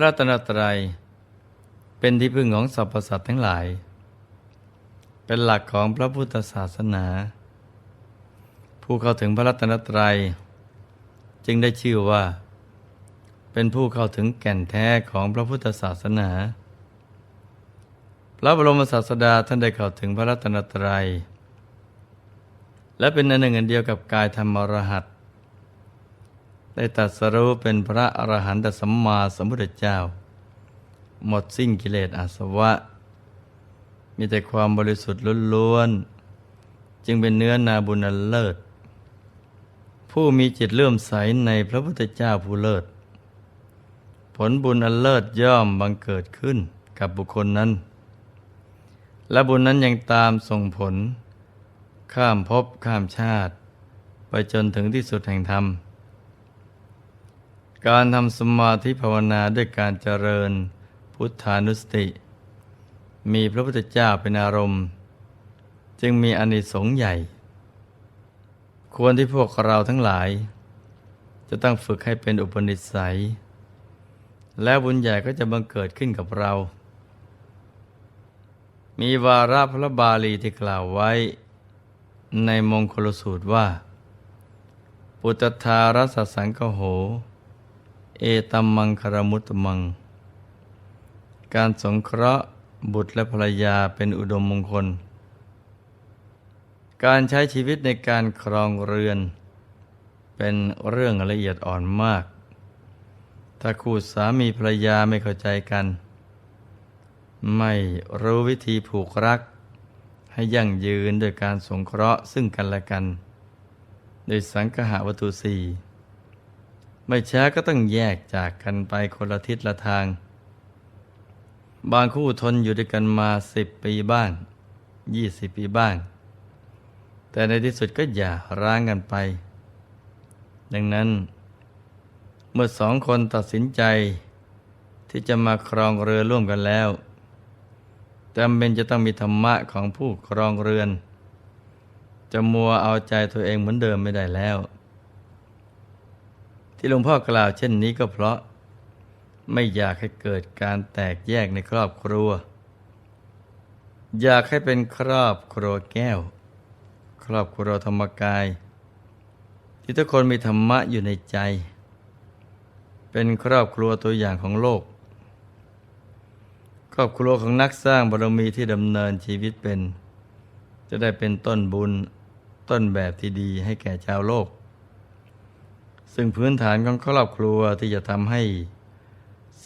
พระรัตนตรัย เป็นที่พึ่งของสรรพสัตว์ทั้งหลาย เป็นหลักของพระพุทธศาสนา ผู้เข้าถึงพระรัตนตรัย จึงได้ชื่อว่า เป็นผู้เข้าถึงแก่นแท้ของพระพุทธศาสนา พระบรมศาสดาท่านได้เข้าถึงพระรัตนตรัย และเป็นอันหนึ่งอันเดียวกับกายธรรมอรหัต ได้ตรัสรู้เป็นพระอรหันตสัมมาสัมพุทธเจ้า หมดสิ้นกิเลสอาสวะ มีแต่ความบริสุทธิ์ล้วนๆจึงเป็นเนื้อนาบุญอันเลิศ ผู้มีจิตเลื่อมใสในพระพุทธเจ้าผู้เลิศ ผลบุญอันเลิศย่อมบังเกิดขึ้นกับบุคคลนั้น และบุญนั้นยังตามส่งผล ข้ามภพข้ามชาติ ไปจนถึงที่สุดแห่งธรรม การทำสมาธิภาวนาด้วยการเจริญพุทธานุสติ มีพระพุทธเจ้าเป็นอารมณ์ จึงมีอานิสงส์ใหญ่ ควรที่พวกเราทั้งหลาย จะต้องฝึกให้เป็นอุปนิสัย แล้วบุญใหญ่ก็จะบังเกิดขึ้นกับเรา มีวาระพระบาลีที่กล่าวไว้ ในมงคลสูตรว่า ปุตตทารสสังกโห เอตัมมังคารมุตตมัง การสงเคราะห์บุตรและภรรยาเป็นอุดมมงคล การใช้ชีวิตในการครองเรือน เป็นเรื่องละเอียดอ่อนมาก ถ้าคู่สามีภรรยาไม่เข้าใจกัน ไม่รู้วิธีผูกรัก ให้ยั่งยืนโดยการสงเคราะห์ซึ่งกันและกัน โดยสังคหวัตถุสี่ ไม่ช้าก็ต้องแยกจากกันไปคนละทิศละทาง บางคู่ทนอยู่ด้วยกันมาสิบปีบ้างยี่สิบปีบ้าง แต่ในที่สุดก็อย่าร้างกันไป ดังนั้น เมื่อสองคนตัดสินใจ ที่จะมาครองเรือร่วมกันแล้วจำเป็นจะต้องมีธรรมะของผู้ครองเรือน จะมัวเอาใจตัวเองเหมือนเดิมไม่ได้แล้ว ที่หลวงพ่อกล่าวเช่นนี้ก็เพราะ ไม่อยากให้เกิดการแตกแยกในครอบครัว อยากให้เป็นครอบครัวแก้ว ครอบครัวธรรมกาย ที่ทุกคนมีธรรมะอยู่ในใจ เป็นครอบครัวตัวอย่างของโลก ครอบครัวของนักสร้างบารมีที่ดำเนินชีวิตเป็น จะได้เป็นต้นบุญต้นแบบที่ดีให้แก่ชาวโลก ซึ่งพื้นฐานของครอบครัวที่จะทำให้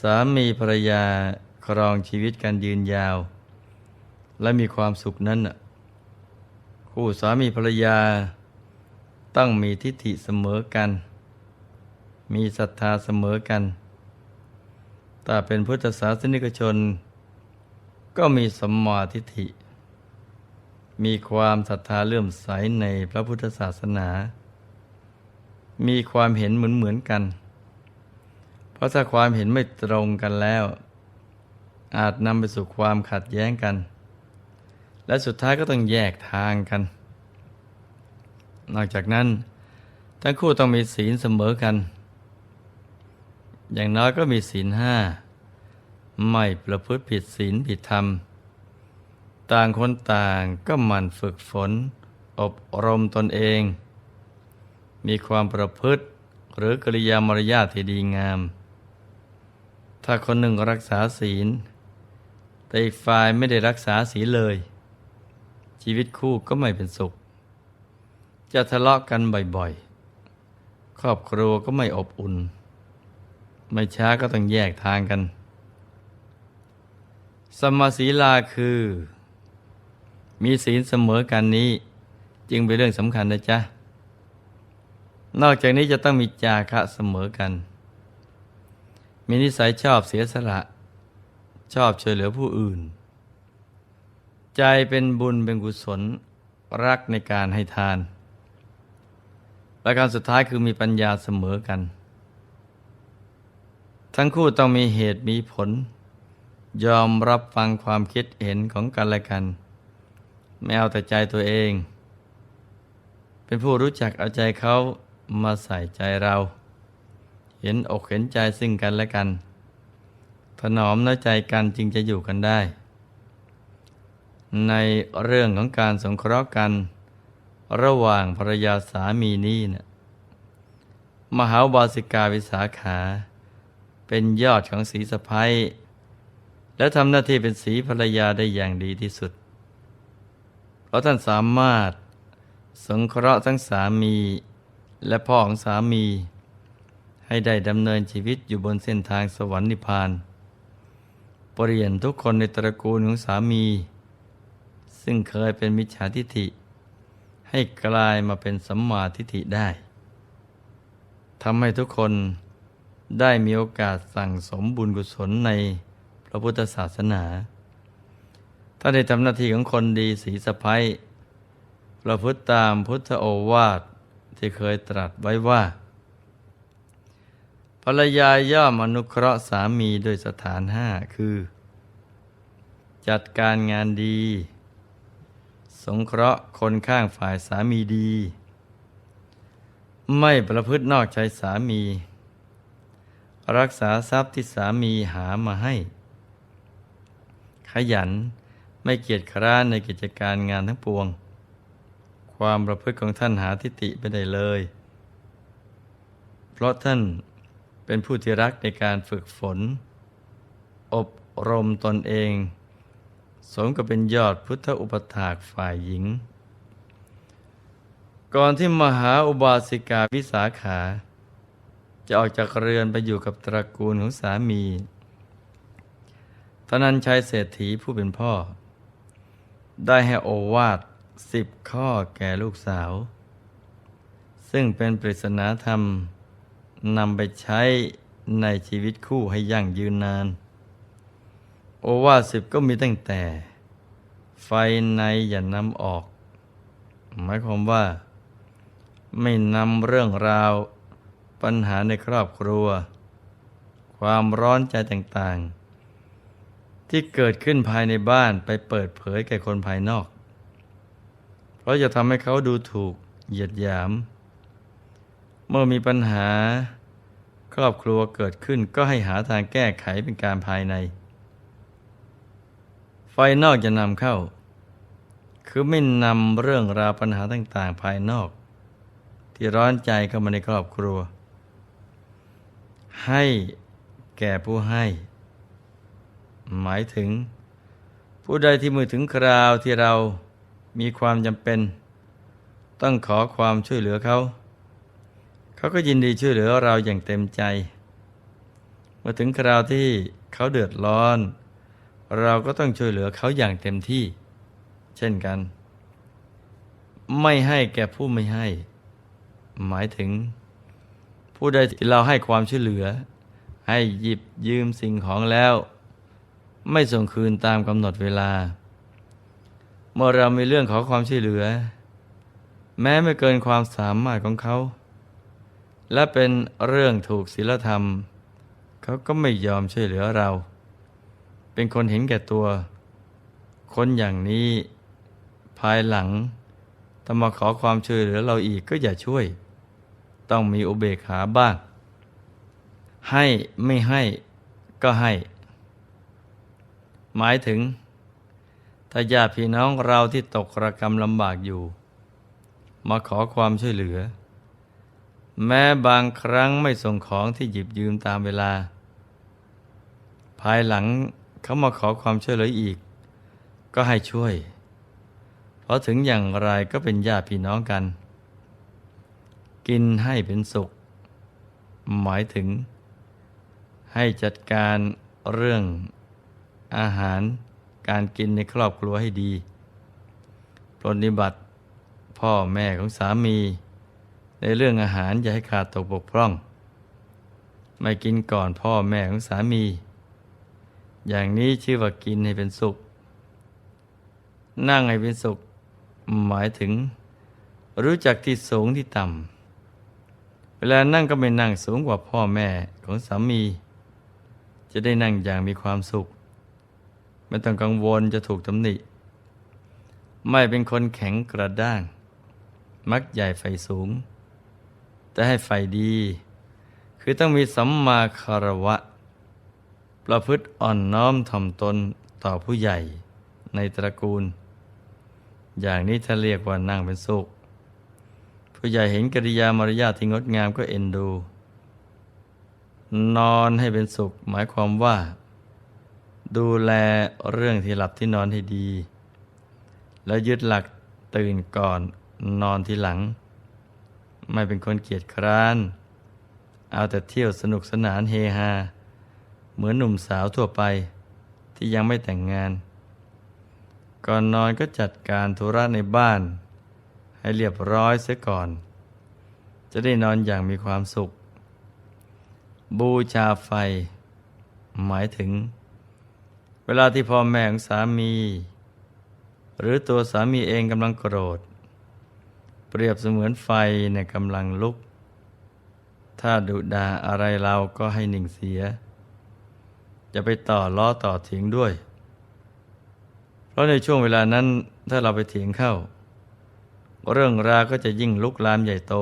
สามีภรรยาครองชีวิตกันยืนยาว และมีความสุขนั้นคู่สามีภรรยา ต้องมีทิฏฐิเสมอกัน มีศรัทธาเสมอกันถ้าเป็นพุทธศาสนิกชน ก็มีสมมาทิฏฐิ มีความศรัทธาเลื่อมใสในพระพุทธศาสนา มีความเห็นเหมือนเหมือนกัน เพราะถ้าความเห็นไม่ตรงกันแล้ว อาจนำไปสู่ความขัดแย้งกัน และสุดท้ายก็ต้องแยกทางกัน นอกจากนั้น ทั้งคู่ต้องมีศีลเสมอกัน อย่างน้อยก็มีศีลห้าไม่ประพฤติผิดศีลผิดธรรม ต่างคนต่างก็หมั่นฝึกฝน อบรมตนเอง มีความประพฤติ หรือกริยามารยาทที่ดีงาม ถ้าคนหนึ่งรักษาศีล แต่อีกฝ่ายไม่ได้รักษาศีลเลย ชีวิตคู่ก็ไม่เป็นสุข จะทะเลาะกันบ่อยๆ ครอบครัวก็ไม่อบอุ่น ไม่ช้าก็ต้องแยกทางกัน สมาศีลาคือ มีศีลเสมอกันนี้ จึงเป็นเรื่องสำคัญนะจ๊ะ นอกจากนี้จะต้องมีจาคะเสมอกัน มีนิสัยชอบเสียสละ ชอบช่วยเหลือผู้อื่น ใจเป็นบุญเป็นกุศลรักในการให้ทานและการสุดท้ายคือมีปัญญาเสมอกัน ทั้งคู่ต้องมีเหตุมีผล ยอมรับฟังความคิดเห็นของกันและกัน ไม่เอาแต่ใจตัวเอง เป็นผู้รู้จักเอาใจเขา มาใส่ใจเรา เห็นอกเห็นใจซึ่งกันและกัน ถนอมน้ำใจกันจึงจะอยู่กันได้ ในเรื่องของการสงเคราะห์กัน ระหว่างภรรยาสามีนี่นะมหาบาสิกาวิสาขา เป็นยอดของสีสะพ้ยและทำหน้าที่เป็นสีภรรยาได้อย่างดีที่สุด เพราะท่านสามารถสงเคราะห์ทั้งสามี และพ่อของสามี ให้ได้ดำเนินชีวิตอยู่บนเส้นทางสวรรค์นิพพาน เปลี่ยนทุกคนในตระกูลของสามี ซึ่งเคยเป็นมิจฉาทิฐิ ให้กลายมาเป็นสัมมาทิฏฐิได้ทำให้ทุกคนได้มีโอกาสสั่งสมบุญกุศลในพระพุทธศาสนา ถ้าได้ทำหน้าที่ของคนดีสีสะพ้ยประพฤติตามพุทธโอวาท ที่เคยตรัสไว้ว่า ภรรยาย่อมอนุเคราะห์สามีโดยสถานห้าคือ จัดการงานดี สงเคราะห์คนข้างฝ่ายสามีดี ไม่ประพฤตินอกใจสามี รักษาทรัพย์ที่สามีหามาให้ ขยันไม่เกียจคร้านในกิจการงานทั้งปวง ความประพฤติของท่านหาทิฏฐิไม่ได้เลย เพราะท่านเป็นผู้ที่รักในการฝึกฝน อบรมตนเอง สมกับเป็นยอดพุทธอุปถากฝ่ายหญิง ก่อนที่มหาอุบาสิกาวิสาขา จะออกจากเรือนไปอยู่กับตระกูลของสามีตอนนั้นชายเศรษฐีผู้เป็นพ่อ ได้ให้โอวาท สิบข้อแก่ลูกสาว ซึ่งเป็นปริศนาธรรมนำไปใช้ในชีวิตคู่ให้ยั่งยืนนาน โอวาสิบก็มีตั้งแต่ ไฟในอย่านำออก หมายความว่า ไม่นำเรื่องราวปัญหาในครอบครัว ความร้อนใจต่างๆ ที่เกิดขึ้นภายในบ้านไปเปิดเผยแก่คนภายนอก เพราะจะทำให้เขาดูถูกเหยียดหยาม เมื่อมีปัญหา ครอบครัวเกิดขึ้นก็ให้หาทางแก้ไขเป็นการภายใน ไฟนอกจะนำเข้า คือไม่นำเรื่องราวปัญหาต่าง ๆ ภายนอก ที่ร้อนใจเข้ามาในครอบครัว ให้แก่ผู้ให้ หมายถึง ผู้ใดที่มือถึงคราวที่เรา มีความจำเป็น ต้องขอความช่วยเหลือเขา เขาก็ยินดีช่วยเหลือเราอย่างเต็มใจ เมื่อถึงคราวที่เขาเดือดร้อน เราก็ต้องช่วยเหลือเขาอย่างเต็มที่ เช่นกัน ไม่ให้แก่ผู้ไม่ให้ หมายถึง ผู้ใดที่เราให้ความช่วยเหลือ ให้หยิบยืมสิ่งของแล้ว ไม่ส่งคืนตามกำหนดเวลา เมื่อเรามีเรื่องขอความช่วยเหลือ แม้ไม่เกินความสามารถของเขา และเป็นเรื่องถูกศีลธรรม เขาก็ไม่ยอมช่วยเหลือเรา เป็นคนเห็นแก่ตัว คนอย่างนี้ภายหลังถ้ามาขอความช่วยเหลือเราอีกก็อย่าช่วย ต้องมีอุเบกขาบ้าง ให้ไม่ให้ก็ให้ หมายถึง ถ้าญาติพี่น้องเราที่ตกระกรรมลำบากอยู่ มาขอความช่วยเหลือ แม้บางครั้งไม่ส่งของที่หยิบยืมตามเวลา ภายหลังเขามาขอความช่วยเหลืออีก ก็ให้ช่วย เพราะถึงอย่างไรก็เป็นญาติพี่น้องกัน กินให้เป็นสุข หมายถึง ให้จัดการเรื่องอาหาร การกินในครอบครัวให้ดี ปรนิบัติพ่อแม่ของสามี ในเรื่องอาหารอย่าให้ขาดตกบกพร่อง ไม่กินก่อนพ่อแม่ของสามี อย่างนี้ชื่อว่ากินให้เป็นสุข นั่งให้เป็นสุข หมายถึง รู้จักที่สูงที่ต่ำ เวลานั่งก็ไม่นั่งสูงกว่าพ่อแม่ของสามี จะได้นั่งอย่างมีความสุข ไม่ต้องกังวลจะถูกตำหนิ ไม่เป็นคนแข็งกระด้าง มักใหญ่ไฟสูง แต่ให้ไฟดี คือต้องมีสัมมาคารวะ ประพฤติอ่อนน้อมถ่อมตนต่อผู้ใหญ่ในตระกูล อย่างนี้ถ้าเรียกว่านั่งเป็นสุข ผู้ใหญ่เห็นกิริยามารยาทที่งดงามก็เอ็นดู นอนให้เป็นสุขหมายความว่า ดูแลเรื่องที่หลับที่นอนให้ดี แล้วยึดหลักตื่นก่อนนอนทีหลัง ไม่เป็นคนเกียจคร้าน เอาแต่เที่ยวสนุกสนานเฮฮา เหมือนหนุ่มสาวทั่วไปที่ยังไม่แต่งงาน ก่อนนอนก็จัดการธุระในบ้าน ให้เรียบร้อยเสียก่อน จะได้นอนอย่างมีความสุข บูชาไฟ หมายถึง ลาที่พ่อแม่ของสามี หรือตัวสามีเองกำลังโกรธ เปรียบเสมือนไฟในยกำลังลุก ถ้าดุดาอะไรเราก็ให้หนิ่งเสีย จะไปต่อล้อต่อเถียงด้วย เพราะในช่วงเวลานั้นถ้าเราไปเถียงเข้า เรื่องราวก็จะยิ่งลุกลามใหญ่โต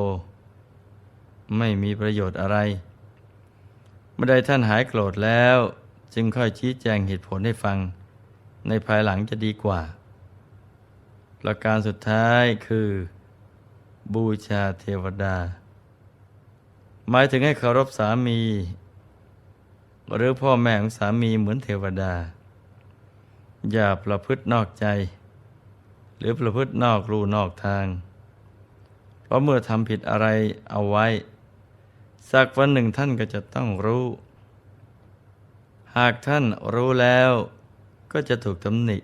ไม่มีประโยชน์อะไรเมื่อใดท่านหายโกรธแล้ว จึงค่อยชี้แจงเหตุผลให้ฟัง ในภายหลังจะดีกว่า ประการสุดท้ายคือ บูชาเทวดา หมายถึงให้เคารพสามี หรือพ่อแม่ของสามีเหมือนเทวดา อย่าประพฤตินอกใจ หรือประพฤตินอกรูนอกทาง เพราะเมื่อทำผิดอะไรเอาไว้ สักวันหนึ่งท่านก็จะต้องรู้ หากท่านรู้แล้วก็จะถูกตำหนิ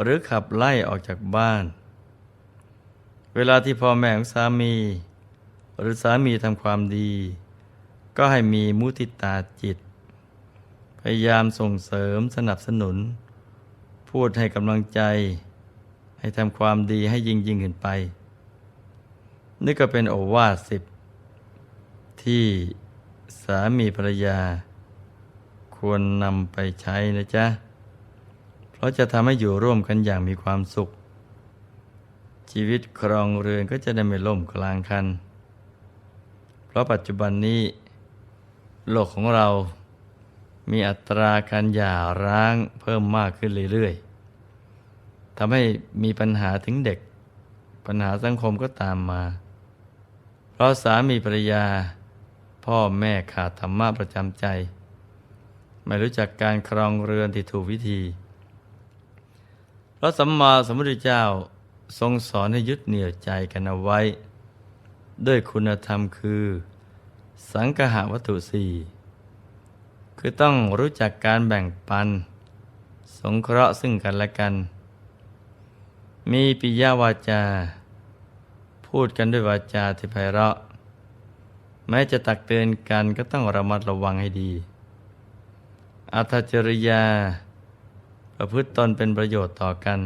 หรือขับไล่ออกจากบ้าน เวลาที่พ่อแม่ของสามี หรือสามีทำความดี ก็ให้มีมุติตาจิต พยายามส่งเสริมสนับสนุน พูดให้กำลังใจ ให้ทำความดีให้ยิ่งยิ่งขึ้นไป นี่ก็เป็นโอวาทสิบที่สามีภรรยา ควรนำไปใช้นะจ๊ะ เพราะจะทำให้อยู่ร่วมกันอย่างมีความสุข ชีวิตครองเรือนก็จะได้ไม่ล่มกลางคัน เพราะปัจจุบันนี้ โลกของเรามีอัตราการหย่าร้างเพิ่มมากขึ้นเรื่อยๆทำให้มีปัญหาถึงเด็ก ปัญหาสังคมก็ตามมา เพราะสามีภรรยา พ่อแม่ขาดธรรมะประจำใจ ไม่รู้จักการครองเรือนที่ถูกวิธีเพราะสัมมาสัมพุทธเจ้าทรงสอนให้ยึดเหนี่ยวใจกันเอาไว้ ด้วยคุณธรรมคือ สังคหาวัตถุสี่คือต้องรู้จักการแบ่งปัน สงเคราะห์ซึ่งกันและกัน มีปิยวาจา พูดกันด้วยวาจาที่ไพเราะ แม้จะตักเตือนกันก็ต้องระมัดระวังให้ดี อัตจริยา ประพฤติตนเป็นประโยชน์ต่อกัน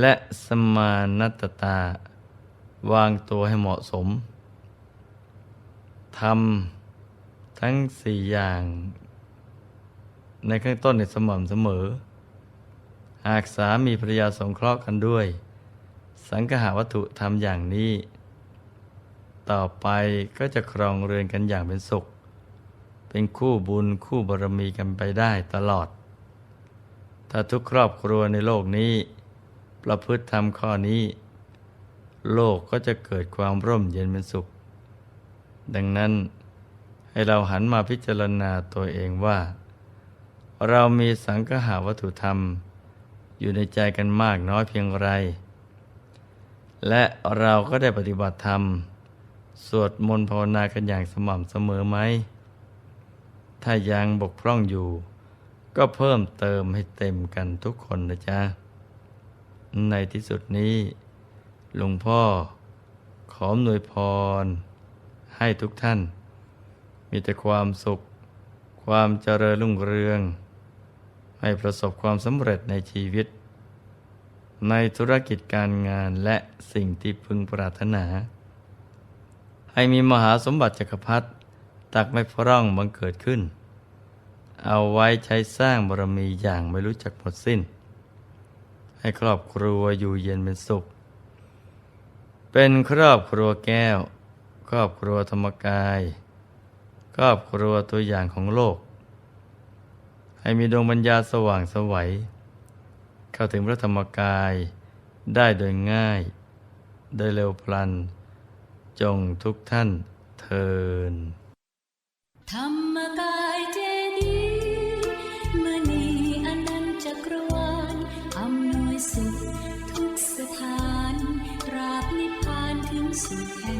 และสมานัตตา วางตัวให้เหมาะสมทำทั้งสี่อย่าง ในข้างต้นในสม่ำเสมอ หากสามีภรรยาสงเคราะห์กันด้วย สังคหาวัตถุทำอย่างนี้ ต่อไปก็จะครองเรือนกันอย่างเป็นสุข เป็นคู่บุญคู่บารมีกันไปได้ตลอด ถ้าทุกครอบครัวในโลกนี้ ประพฤติทำข้อนี้ โลกก็จะเกิดความร่มเย็นเป็นสุข ดังนั้นให้เราหันมาพิจารณาตัวเองว่า เรามีสังคหาวัตถุธรรม อยู่ในใจกันมากน้อยเพียงไร และเราก็ได้ปฏิบัติธรรม สวดมนต์ภาวนากันอย่างสม่ำเสมอไหม ถ้ายังบกพร่องอยู่ ก็เพิ่มเติมให้เต็มกันทุกคนนะจ๊ะ ในที่สุดนี้หลวงพ่อขออำนวยพร ให้ทุกท่าน มีแต่ความสุข ความเจริญรุ่งเรือง ให้ประสบความสำเร็จในชีวิต ในธุรกิจการงานและสิ่งที่พึงปรารถนา ให้มีมหาสมบัติจักรพรรดิ ตักไม่พร่องบังเกิดขึ้น เอาไว้ใช้สร้างบารมีอย่างไม่รู้จักหมดสิ้น ให้ครอบครัวอยู่เย็นเป็นสุข เป็นครอบครัวแก้ว ครอบครัวธรรมกาย ครอบครัวตัวอย่างของโลก ให้มีดวงปัญญาสว่างสวัย เข้าถึงพระธรรมกายได้โดยง่าย โดยเร็วพลัน จงทุกท่านเทิน ธรรมกายเจดีมณีอนันตจักรวาลอำนวยสุขทุกสถานตราบนิพพานถึงสุดแห่ง